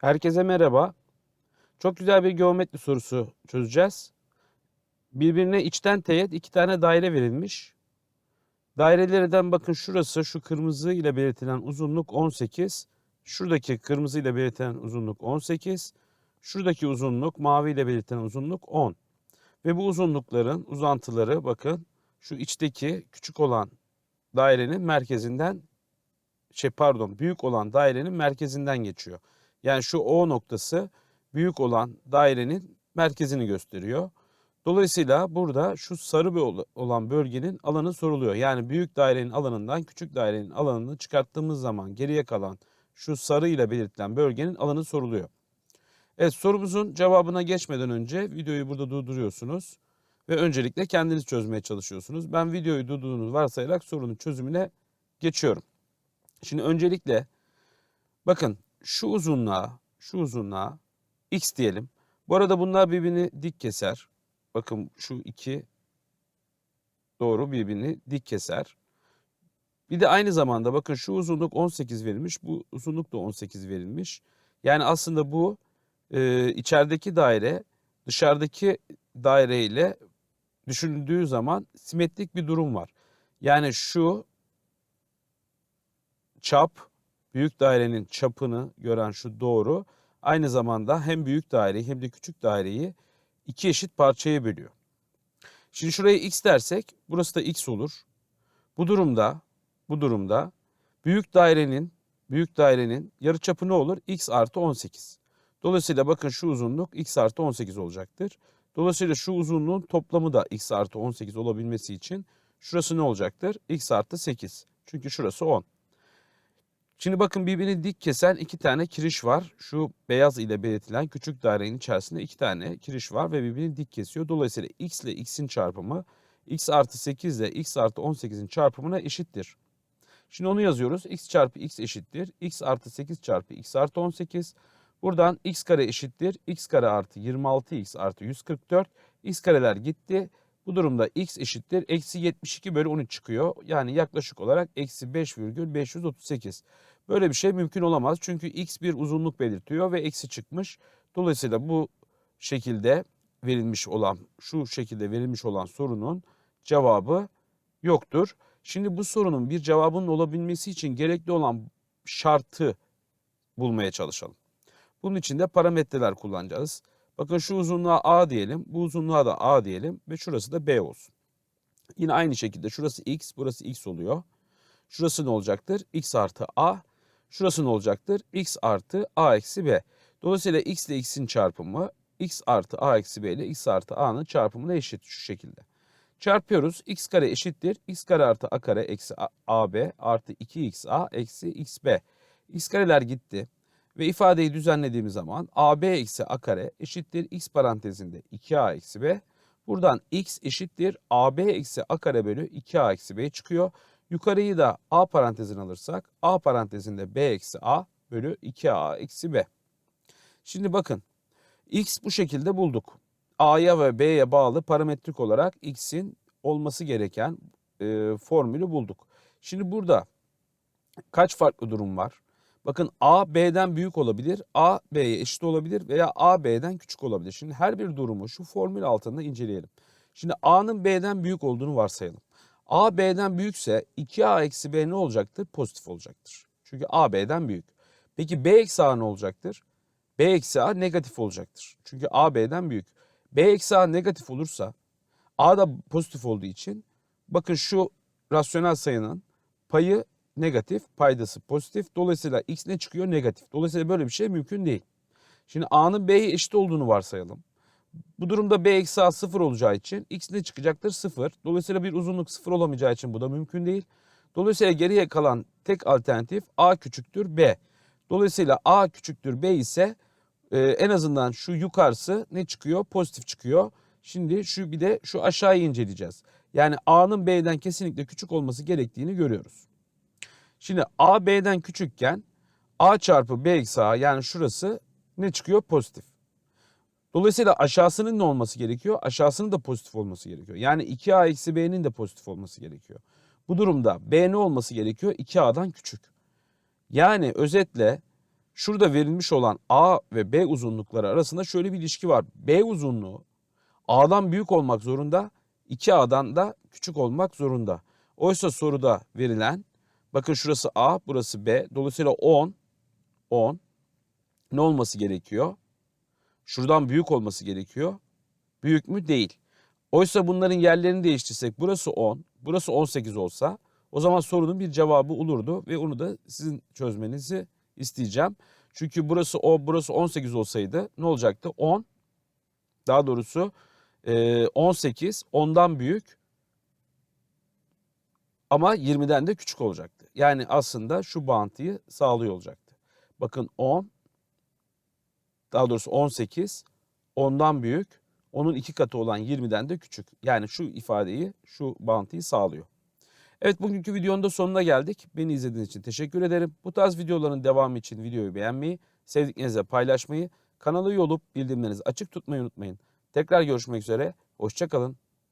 Herkese merhaba. Çok güzel bir geometri sorusu çözeceğiz. Birbirine içten teğet iki tane daire verilmiş. Dairelerden bakın şurası şu kırmızı ile belirtilen uzunluk 18. Şuradaki kırmızı ile belirtilen uzunluk 18. Şuradaki uzunluk mavi ile belirtilen uzunluk 10. Ve bu uzunlukların uzantıları bakın şu içteki küçük olan dairenin merkezinden şey pardon büyük olan dairenin merkezinden geçiyor. Yani şu O noktası büyük olan dairenin merkezini gösteriyor. Dolayısıyla burada şu sarı bir ol- olan bölgenin alanı soruluyor. Yani büyük dairenin alanından küçük dairenin alanını çıkarttığımız zaman geriye kalan şu sarı ile belirtilen bölgenin alanı soruluyor. Evet sorumuzun cevabına geçmeden önce videoyu burada durduruyorsunuz ve öncelikle kendiniz çözmeye çalışıyorsunuz. Ben videoyu durdurduğunuzu varsayarak sorunun çözümüne geçiyorum. Şimdi öncelikle bakın şu uzunluğa, şu uzunluğa x diyelim. Bu arada bunlar birbirini dik keser. Bakın şu iki doğru birbirini dik keser. Bir de aynı zamanda bakın şu uzunluk 18 verilmiş, bu uzunluk da 18 verilmiş. Yani aslında bu e, içerideki daire dışarıdaki daire ile düşünüldüğü zaman simetrik bir durum var. Yani şu çap büyük dairenin çapını gören şu doğru aynı zamanda hem büyük daireyi hem de küçük daireyi iki eşit parçaya bölüyor. Şimdi şuraya x dersek burası da x olur. Bu durumda bu durumda büyük dairenin büyük dairenin yarıçapı ne olur? x artı 18. Dolayısıyla bakın şu uzunluk x artı 18 olacaktır. Dolayısıyla şu uzunluğun toplamı da x artı 18 olabilmesi için şurası ne olacaktır? x artı 8. Çünkü şurası 10. Şimdi bakın birbirini dik kesen iki tane kiriş var. Şu beyaz ile belirtilen küçük dairenin içerisinde iki tane kiriş var ve birbirini dik kesiyor. Dolayısıyla x ile x'in çarpımı x artı 8 ile x artı 18'in çarpımına eşittir. Şimdi onu yazıyoruz. x çarpı x eşittir. x artı 8 çarpı x artı 18. Buradan x kare eşittir. x kare artı 26x artı 144. x kareler gitti. Bu durumda x eşittir. Eksi 72 bölü 13 çıkıyor. Yani yaklaşık olarak eksi 5,538. Böyle bir şey mümkün olamaz. Çünkü x bir uzunluk belirtiyor ve eksi çıkmış. Dolayısıyla bu şekilde verilmiş olan, şu şekilde verilmiş olan sorunun cevabı yoktur. Şimdi bu sorunun bir cevabının olabilmesi için gerekli olan şartı bulmaya çalışalım. Bunun için de parametreler kullanacağız. Bakın şu uzunluğa A diyelim, bu uzunluğa da A diyelim ve şurası da B olsun. Yine aynı şekilde şurası X, burası X oluyor. Şurası ne olacaktır? X artı A. Şurası ne olacaktır? X artı A eksi B. Dolayısıyla X ile X'in çarpımı X artı A eksi B ile X artı A'nın çarpımına eşit şu şekilde. Çarpıyoruz. X kare eşittir. X kare artı A kare eksi AB artı 2XA eksi XB. X kareler gitti. Ve ifadeyi düzenlediğimiz zaman AB eksi A kare eşittir X parantezinde 2A eksi B. Buradan X eşittir AB eksi A kare bölü 2A eksi B çıkıyor. Yukarıyı da A parantezine alırsak A parantezinde B eksi A bölü 2A eksi B. Şimdi bakın X bu şekilde bulduk. A'ya ve B'ye bağlı parametrik olarak X'in olması gereken e, formülü bulduk. Şimdi burada kaç farklı durum var? Bakın A B'den büyük olabilir, A B'ye eşit olabilir veya A B'den küçük olabilir. Şimdi her bir durumu şu formül altında inceleyelim. Şimdi A'nın B'den büyük olduğunu varsayalım. A B'den büyükse 2A eksi B ne olacaktır? Pozitif olacaktır. Çünkü A B'den büyük. Peki B eksi A ne olacaktır? B eksi A negatif olacaktır. Çünkü A B'den büyük. B eksi A negatif olursa A da pozitif olduğu için bakın şu rasyonel sayının payı negatif, paydası pozitif. Dolayısıyla x ne çıkıyor? Negatif. Dolayısıyla böyle bir şey mümkün değil. Şimdi a'nın b'ye eşit olduğunu varsayalım. Bu durumda b eksi a sıfır olacağı için x ne çıkacaktır? Sıfır. Dolayısıyla bir uzunluk sıfır olamayacağı için bu da mümkün değil. Dolayısıyla geriye kalan tek alternatif a küçüktür b. Dolayısıyla a küçüktür b ise e, en azından şu yukarısı ne çıkıyor? Pozitif çıkıyor. Şimdi şu bir de şu aşağıyı inceleyeceğiz. Yani a'nın b'den kesinlikle küçük olması gerektiğini görüyoruz. Şimdi A B'den küçükken A çarpı B eksi A yani şurası ne çıkıyor? Pozitif. Dolayısıyla aşağısının ne olması gerekiyor? Aşağısının da pozitif olması gerekiyor. Yani 2A eksi B'nin de pozitif olması gerekiyor. Bu durumda B ne olması gerekiyor? 2A'dan küçük. Yani özetle şurada verilmiş olan A ve B uzunlukları arasında şöyle bir ilişki var. B uzunluğu A'dan büyük olmak zorunda, 2A'dan da küçük olmak zorunda. Oysa soruda verilen, bakın şurası A, burası B. Dolayısıyla 10, 10 ne olması gerekiyor? Şuradan büyük olması gerekiyor. Büyük mü? Değil. Oysa bunların yerlerini değiştirsek burası 10, burası 18 olsa o zaman sorunun bir cevabı olurdu ve onu da sizin çözmenizi isteyeceğim. Çünkü burası o, burası 18 olsaydı ne olacaktı? 10, daha doğrusu e, 18, 10'dan büyük ama 20'den de küçük olacaktı. Yani aslında şu bağıntıyı sağlıyor olacaktı. Bakın 10, daha doğrusu 18, 10'dan büyük, onun iki katı olan 20'den de küçük. Yani şu ifadeyi, şu bağıntıyı sağlıyor. Evet bugünkü videonun da sonuna geldik. Beni izlediğiniz için teşekkür ederim. Bu tarz videoların devamı için videoyu beğenmeyi, sevdiklerinizle paylaşmayı, kanala üye olup bildirimlerinizi açık tutmayı unutmayın. Tekrar görüşmek üzere, hoşçakalın.